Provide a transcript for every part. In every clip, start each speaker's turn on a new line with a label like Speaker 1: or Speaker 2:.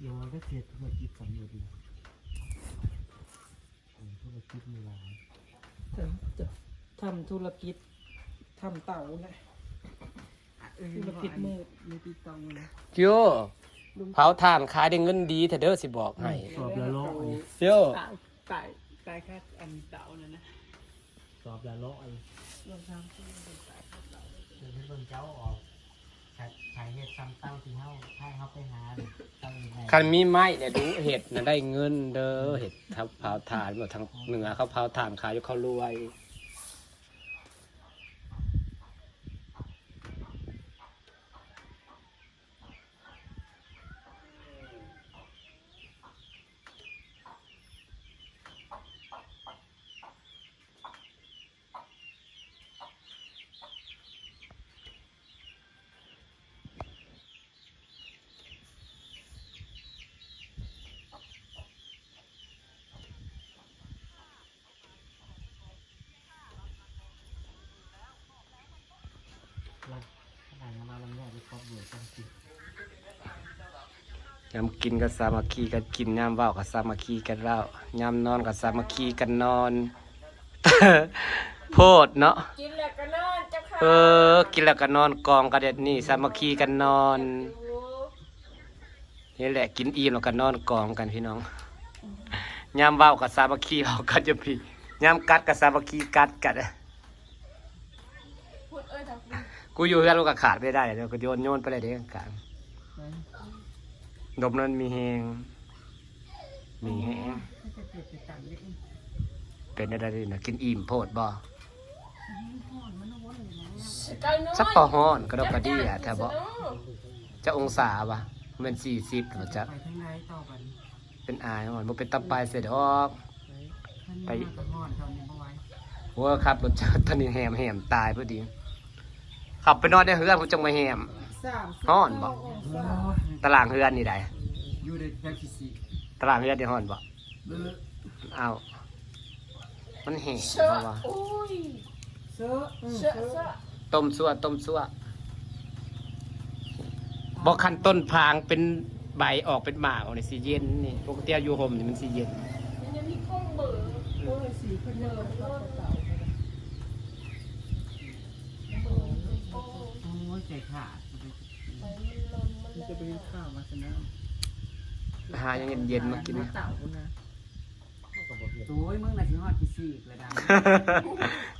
Speaker 1: เดี๋ยวก็เสียธุรกิจสำเร็จดีเออธุรกิจมีหลาย
Speaker 2: จะจะทำธุรกิจทำเต่านะธุรกิจมืด
Speaker 3: มีติดตองเลย
Speaker 4: โยเผาถ่านขายได้เงินดีแต่เด้อสิบอกให้
Speaker 1: สอบละโลกอันนี้
Speaker 4: โย
Speaker 3: ตายตายตายแค่อันเต่านั่นนะ
Speaker 1: สอบละโลกอัน
Speaker 3: รวมทั้งที่มันเป็นตายแค่เต่า
Speaker 1: เดี๋ยวให้เบิ่งเจ้าออก ใช้ใช้เฮ็ดซ้ำตั้งที่เฮาให้เฮาไปหาดิตั้งยังไง
Speaker 4: คันมีไม้เนี่ยดูเห็ดน่ะได้เงินเด้อเห็ดทับเผาถ่านหมดทางเหนือเขาเผาถ่านขายอยู่เขารวย
Speaker 1: เราขนาดเราลำแยกไปครอบเบื่อจังสิ
Speaker 4: ยามกินก็สามัคคีกันกินยามเว้าก็สามัคคีกันเว้ายามนอนก็สามัคคีกันนอน โพดเนาะ
Speaker 2: กินแล้วก็นอนเจ้าค่ะ
Speaker 4: เออ กินแล้วก็นอนกองกันเด็ดนี่สามัคคีกันนอน นี่แหละกินอิ่มแล้วก็นอนกองกันพี่น้อง ยามเว้ากับสามัคคีเว้ากันจะพี่ยามกัดกับสามัคคีกัดกัน
Speaker 2: พูดเอ้ยทำ
Speaker 4: กูอยู่กันลูกก็ขาดไม่ได้เดี๋ยวก็โยนโยนไปเลยเด้กลาง ดมนั้นมีแหงมีแหง
Speaker 3: ถ้าจะเกิดไปต่างเล็ก
Speaker 4: เป็นอะไรดีนะกินอิ่มโพดบ่
Speaker 2: ไก่น้อย
Speaker 4: สักปอฮ้อนกระดกกระดี่อะแถวบ่จะองศาวะมันสี่สิบหรือจะ
Speaker 3: ไปทางไหนต่อไป
Speaker 4: เป็นอายมันบ่เป็นตะปายเสร็จออก
Speaker 3: ท่านมากระหอนตอนนี้เมื่อวาน
Speaker 4: หัวครับรถจักรตอนนี้แหมแหมตายพอดีขับไปนอนในเฮือนผมจังมาแหม
Speaker 2: สามสิบ
Speaker 4: ฮ้อนบ่
Speaker 2: องศา
Speaker 4: ตารางเฮือนนี่ได้
Speaker 3: อยู่ในแท็กซี่
Speaker 4: ตารางเฮือนนี่ฮ้อนบ่
Speaker 3: เออ
Speaker 4: เอามันแห้ง
Speaker 2: เช
Speaker 4: เพ
Speaker 2: อะ
Speaker 4: ราะว่า
Speaker 2: โอ้ย
Speaker 3: เสื้อ
Speaker 2: เชอะเชอะ
Speaker 4: ต้มซั่วต้มซั่วบ่คันต้นพางเป็นใบออกเป็นหมากออกนี่สิเย็นนี่ปกติอยู่ห่มนี่มันสิเย็น
Speaker 2: มันยังมีข้องเบอร์โอ้ยสีคนเบอร์โลดเต่า
Speaker 3: โอ้ยใจขาด
Speaker 2: ไปมันลนมัน
Speaker 3: จะไปกินข้าวมาสนะ
Speaker 4: หายังเย็นๆมากิน
Speaker 3: เต่านะ
Speaker 1: เขาก็บ่เฮ็ด
Speaker 3: โอ้ยมึงน่ะสิฮอดที่สี่เลยดัง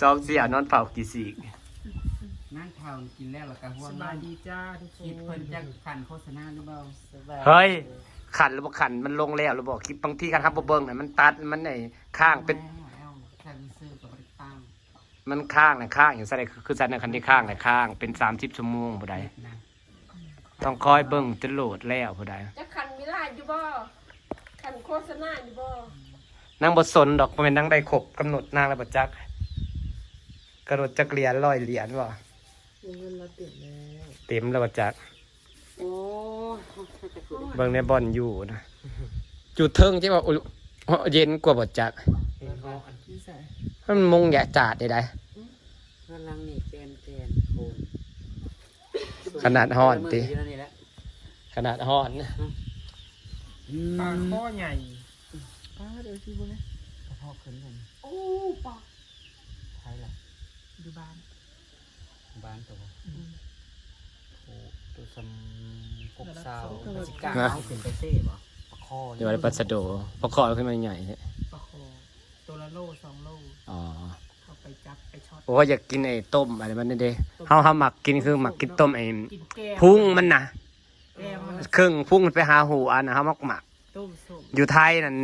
Speaker 4: ซ้อมเสียนอนเฝ้ากี่สีก
Speaker 3: นั่งเท่ากินแล้วแล้วก็ห่ว
Speaker 2: ส
Speaker 3: ง
Speaker 2: บายดีจ้าทุกค
Speaker 3: คิดเพิ่น
Speaker 2: น
Speaker 3: จะขันโฆษณาหรือเปล่า
Speaker 4: เฮ้ย ขันหรือบ่ขันมันลงแล้วหรือบอกคลิปบางทีกันครับบ่เบิ่งน่ะมันตัดมันไอ้ข้างเป็น
Speaker 3: แล้วแค่ซื้อกับบริตั้ง
Speaker 4: มันข้างน่ะข้างอย่างซั่นน่ะคือซั่นน่ะคันที่ข้างน่ะข้างเป็น30ชั่วโมงบ่ได้
Speaker 3: นะ
Speaker 4: ต้องคอยเบิ่งจนโหลดแล้วบ่ได้
Speaker 2: จะขันเวลาอยู่บ่ขันโฆษณาอยู่บ่
Speaker 4: นางบ่สนดอกบ่แม่นนางได้ครบกำหนดนางแล้วบ่จัก กระโดดจักเหรียญร้อยเหรียญบ่
Speaker 2: เงินเราติดแล้ว
Speaker 4: เต็มแล้วบ่จัก
Speaker 3: โอ้ย
Speaker 4: เบิ่งในบ่อนอยู่นะจุดเทิงที่ว่าอุ๊ยเย็นกว่าบ่จัก
Speaker 1: เห็นบ่อัน
Speaker 3: นี่ใส่
Speaker 4: มันมงแยะจาดได้ได้
Speaker 3: กำลังนี่แกนแกนโคน
Speaker 4: ขนาดฮ้อนติ
Speaker 3: อยู่นั่นนี่แหละ
Speaker 4: ขนาดฮ้อน
Speaker 2: ปลาข้อใหญ่
Speaker 3: ป้าเดี๋ยวชิบุเนี่ยกระเพาะขึ้นกัน
Speaker 2: โอ้ปลา
Speaker 3: ไทยล่ะ
Speaker 2: ดูบ้าน
Speaker 3: บ้านตัวโอ้ตัวซัมกบซาวสิกาเอาขึ้นไปเซ่บ่ปะคอ
Speaker 4: เดี๋ยวอะไรปัสโดพอคอขึ้นมาใหญ่เนี่ย
Speaker 2: ปลาคอตัวละโลสองโล
Speaker 4: อ๋อ
Speaker 2: เข้า ไปจับไปช็อต
Speaker 4: โอ้ยอยากกินไอ้ต้มอะไรมันนี่เด้เฮาเฮาหมักกินคือหมักกินต้มไอ้
Speaker 2: กินแก้ว
Speaker 4: พุงมันนะ
Speaker 2: แก้วมัน
Speaker 4: ครึ่งพุงมันไปหาหูอันนะเฮามักหมัก
Speaker 2: ต้มส้ม
Speaker 4: อยู่ไทยนั่น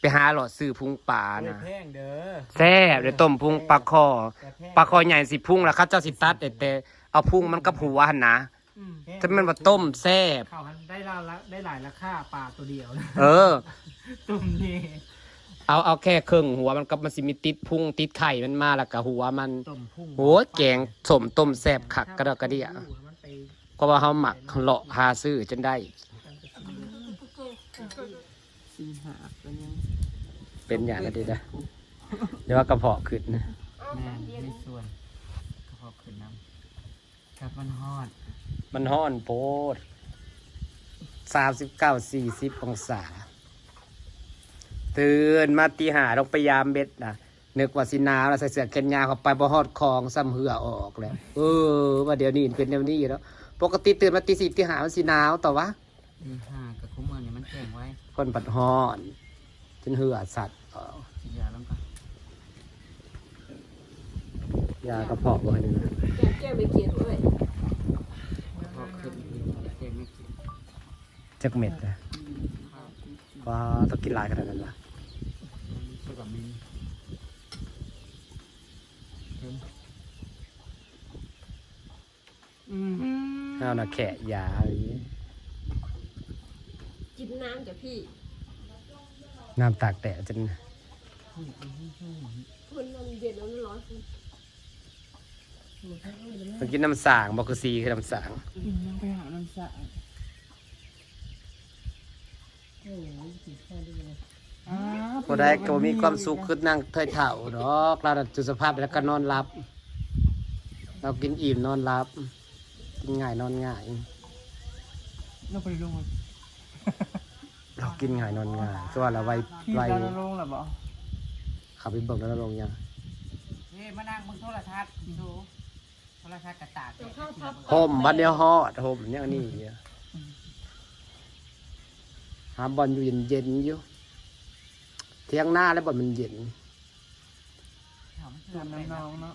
Speaker 4: ไปหาหลอดซื้อพุงปลานะ
Speaker 3: แพงเด้อ
Speaker 4: แซ่บเลยต้มพุงปลาคอ
Speaker 3: แต่แพง
Speaker 4: ปลาคอใหญ่สิพุงแล้วเขาเจ้าสิตัดแต่แต่เอาพุงมันกับหัวหั่นนะ
Speaker 2: อืม
Speaker 4: ถ้ามันว่าต้มแซ่บ
Speaker 2: ข้าวมันได้ละละได้หลายราคาปลาตัวเดียวนะ
Speaker 4: เออ
Speaker 2: ตุ่มนี่
Speaker 4: เอาเอาแค่ครึ่งหัวมันก็มันสิมีติดพุงติดไข่มันมาแล้วก็หัวมัน
Speaker 2: ต้มพุ่ง
Speaker 4: โอ้ยแกงสมต้มแซ่บคักกระดอกกระเดีย
Speaker 2: มันไป
Speaker 4: เพราะว่าเขาหมักเลาะหาซื้อจนได้
Speaker 3: สี่หาเป็นยัง
Speaker 4: เป็นอย่างนั้นดีนะเดี๋ยวว่ากระเพาะขึ้นนะ
Speaker 3: แม่ในส่วนกระเพาะขึ้นน้ำกับมันฮอด
Speaker 4: มันห้อนโพดสามสิบเก้าสี่สิบองศา ตื่นมาตีหาลงไปยามเบ็ดนะนึกว่าสิหนาวแล้วใส่เสื้อแขนยาวเข้าไปบ่ฮอดคองซ้ำเหือออกแล้วเออว่าเดี๋ยวนี้เป็นเดี๋ยวนี้อยู่แล้วปกติตื่นมาตีสี่ตีหามันสิหนาวต่อวะ
Speaker 3: นี่ห้ากับคุ้มเมือเนี่ยมันแจ้งไว้
Speaker 4: คนปัดฮ้อนจนเหือสัตว์ออก
Speaker 3: สิยาลงก่อน
Speaker 4: ยากระเพาะบ่นี่นะ
Speaker 2: แก้แก้ไปเกียนด้วย
Speaker 3: พอขึ้นอีกแจ้งไม่เกี่ยว
Speaker 4: จักเม็ดนะว่าต้องกินหลายขนาดนั้นวะ
Speaker 3: ใช่แบบนี้เห็นอืม
Speaker 4: เอาน่ะแขะยาอะไรอย่างงี้
Speaker 2: กินน้ำจากพี่
Speaker 4: น้ำตากแดดจน
Speaker 2: มันมันเย็นแล้วมันร้อน
Speaker 4: มันกินน้ำสางบอกคือซีคือน้ำสาง
Speaker 3: ยังไปหาน้ำสะ
Speaker 4: พอได้ก็บ่มีความสุขคือนั่งเทยเถ่าดอกเราน่ะจุสภาพแล้วก็นอนหลับ เรากินอิ่มนอนหลับ กินง่ายนอนง่าย
Speaker 3: เราไปลง
Speaker 4: เรากินง่ายนอนง่ายคือว่าเราไว
Speaker 3: พี่
Speaker 4: ไว
Speaker 3: เราลงหรอบ่
Speaker 4: ขับไปเบิ่งแล้วลงยัง
Speaker 3: เฮ้ยมานั่งบนโทรทัศน์ดูโทรทัศน์กระตาก
Speaker 2: แต่ข้าวทับ
Speaker 4: ห่มบัดเดียวฮอดห่มอย่างนี้หาบอลอยู่เย็นๆอยู่เที่ยงหน้าแล้วบอลมันเย็น
Speaker 3: น้ำน้องเนาะ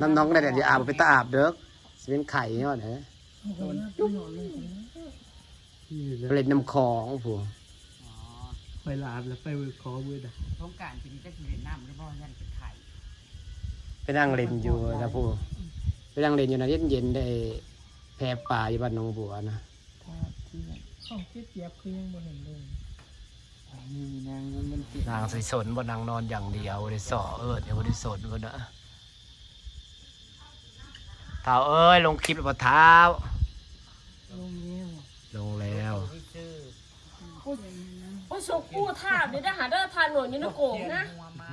Speaker 4: น้ำน้องได้แต่เดี๋ยวอาบไปตาอาบเด้อ สิเป็นไข่เนี่ยนะเล่นน้ำคลองผู้
Speaker 3: อ๋อ
Speaker 1: ไปลามแล้วไปขอมือนะ
Speaker 3: สงกรารปีนี้จะกินน้ำหรือบ่ยันเป็นไข่
Speaker 4: ไปนั่งเล่นอยู่นะผู้ไปนั่งเล่นอยู่นะเย็นๆได้แพป่าอยู่บ้านหนองบัวนะ
Speaker 2: ข้าวเจี๊ยบคือยังบ่เห็นเลย
Speaker 3: นี่นางมันติด
Speaker 4: นางใส่สนบนนางนอนอย่างเดียวได้สอเอิดเดี๋ยวได้สนก็นะ เท้าเอ้ยลงคลิปแล้วบ่เท้า
Speaker 3: ลงเร็ว
Speaker 4: ลงแล้ว
Speaker 3: ที่ซื้อ
Speaker 2: โอ้ยโชกู้ท่าเดี๋ยวได้หาได้ทานหน่วยนี่นะโกงนะ
Speaker 3: หัวมา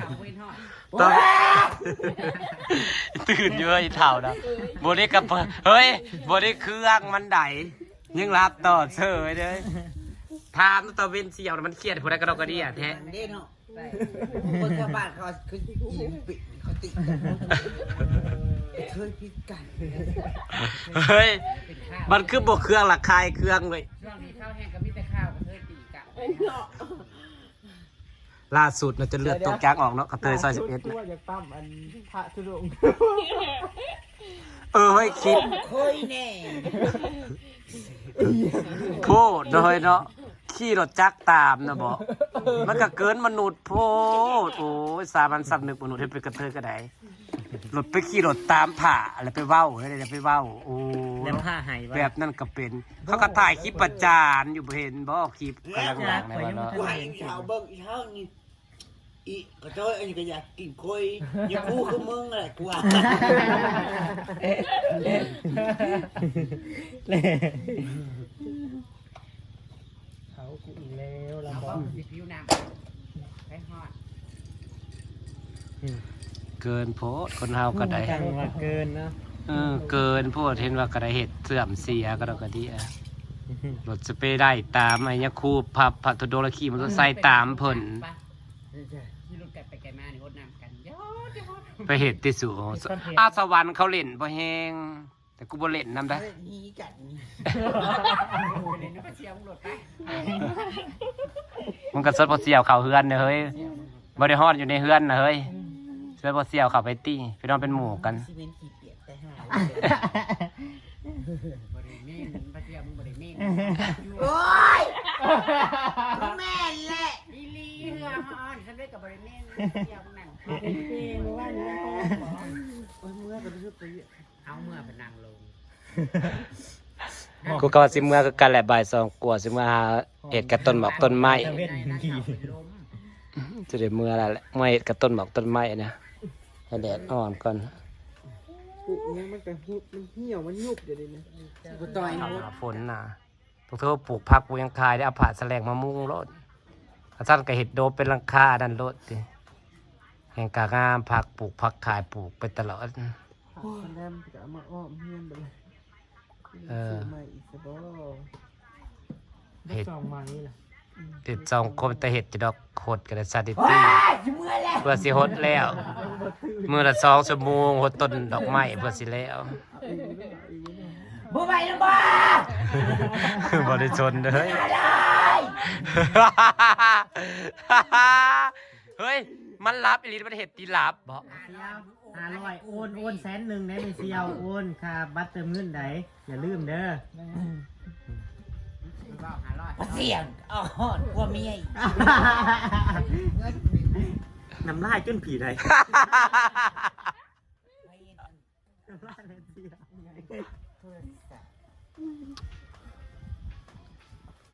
Speaker 3: เขาเว้นหอด
Speaker 4: ตอนตื่นเยอะอีเท่านะบได้กับเฮ้ยบได้เครื่องมันไดยังรับต่อเสยเลยถามตะเวนเสียวน่ะมันเครียดผู้ใดกระดอกกระเดียแท้
Speaker 5: เด้เนาะคนชาวบ้านเขาคืออีปิเขาติดกัน เคยพิดกัน
Speaker 4: เฮ้ย
Speaker 3: เป็นข้าว
Speaker 4: มันคือบวกเครื่องหลักคายเครื่องเลย
Speaker 3: ช่วงนี้ข้าวแห้งกับมิแต่ข้าวก็เคยตีกัน
Speaker 4: ล่าสุดเราจะเลือดตกยางออกเนาะกระเตยซอยสิบเอ็ด
Speaker 1: ว่าจะปั้มอันพระทุรง
Speaker 4: เออเฮ้ยคิด
Speaker 5: เคยแน่
Speaker 4: โพดโดยเนาะขี่รถจักรตามนะบอกมันก็เกินมนุษย์โพดโอ้ยสามัญสำนึกมนุษย์ให้เป็นกระเทยก็ได้ รถไปขี่รถตามผ่าอะไรไปเว้าอะไรไปเว้า โอ้
Speaker 1: แล้วผ้าหาย
Speaker 4: แบบนั่นก็เป็น เขาก็ถ่ายคลิปประจานอยู่บ่เห็นบ่คลิปกำลังดังในวันเนาะ
Speaker 5: กูให้ชาวเบิ้งอีเท่านี่อีกระเทยอันนี้ก็อยากกินคอยอย่าพูดคือมึงอะไรกูอะ
Speaker 1: เขากูอีกแล้วลำ
Speaker 3: เอา
Speaker 1: บา
Speaker 3: ก็
Speaker 1: ก
Speaker 3: สิผิวน้ำไปหอด
Speaker 4: เกินโพดคนเฮาก็ได้
Speaker 1: จังว่าเกินนะ
Speaker 4: เออเกินโพดเห็นว่าก็ได้เฮ็ดเสื่อมเสียก็ดอกกระเดียรถสเปรย์ได้ตามไอ้ยะคูพับพัทโดลคีมันก็ใส่ตามเพิ่น
Speaker 3: ที่รถกัดไปไกลมานี่รถน้ำกันยอดยอด
Speaker 4: ไปเฮ็ดที่สูอาสวรรค์เขาเล่นบ่แฮงแต่กูบ่เล่นนำได้
Speaker 5: นี่กัน
Speaker 3: เล่นน้ำกระเชียงรถไป
Speaker 4: มันก็สดบ่เสียวเข้าเฮือนเด้อเฮ้ยบ่ได้ฮอดอยู่ในเฮือนนะเฮ้ย สดบ่เสียวเข้าไปตี้ไปนอนเป็นหมู่กัน
Speaker 5: ซีเมนต์ขี้เปียกแต่หา
Speaker 3: บริเมนกระเชียงมึงบริเมน
Speaker 5: โอ้ยแม่นแหละ
Speaker 3: อีลีเฮือฮอนฉันได้กับบริเมนเชียงนั่ง
Speaker 5: โอ้ยเมื่อก็รู้สึกไป
Speaker 3: เอาเมื่อเป็นนางลง
Speaker 4: กูก็ว่าสิเมื่อคือกันแหละบ่ายสองกว่าสิเมื่อหาเอ็ดกับต้นหมอกต้นไม้
Speaker 3: ในนักข่าวเป็นลม
Speaker 4: จะได้เมื่อแล้วแหละเมื่อเอ็ดกับต้นหมอกต้นไม้นะ ให้แดดอ่อนก่อน
Speaker 1: ยังมันก็หุบมันเหี่ยวมันยุบอยู่ดีนะ
Speaker 5: กูต่อย
Speaker 4: ห
Speaker 5: มด
Speaker 4: น้าฝนน่ะพวกเธอปลูกผักปลูกหยังคายได้เอาผ่าแสลงมามุงรถอาจารย์ก็เห็ดโดบเป็นหลังคาดันรถดิแห่งกางามผักปลูกผักขายปลูกไปตลอด
Speaker 1: คนแรมจะเอามาอ้อมเฮียนไปเลย
Speaker 4: เออ
Speaker 2: ซื้อใหม่อีกซะบ่
Speaker 1: ได้สองไม้ล่ะ
Speaker 4: ติดจองคมแต่เห็ดจะดอกโคตรกันซาดิตี้เพื่อสิฮดแล้ว มือละสองชั่วโมงฮดต้นดอกไม้เพื่อสิแล้ว
Speaker 5: บ่ไปแล้วบ่
Speaker 4: บริชนเด้อเฮ้ยเฮ้ย มันรับอีหลีมันเห็ดตีลับบ่
Speaker 1: เซียวห้าร้อยโอนโอนแสนหนึ่งได้ไหมเซียวโอนค่าบัตรเติมเงินไดอย่าลืมเด้อ
Speaker 5: เสียงอ๋อฮอดกว่าเมียอีก
Speaker 1: น้ำลายจนผีได้
Speaker 5: โทรศัพท์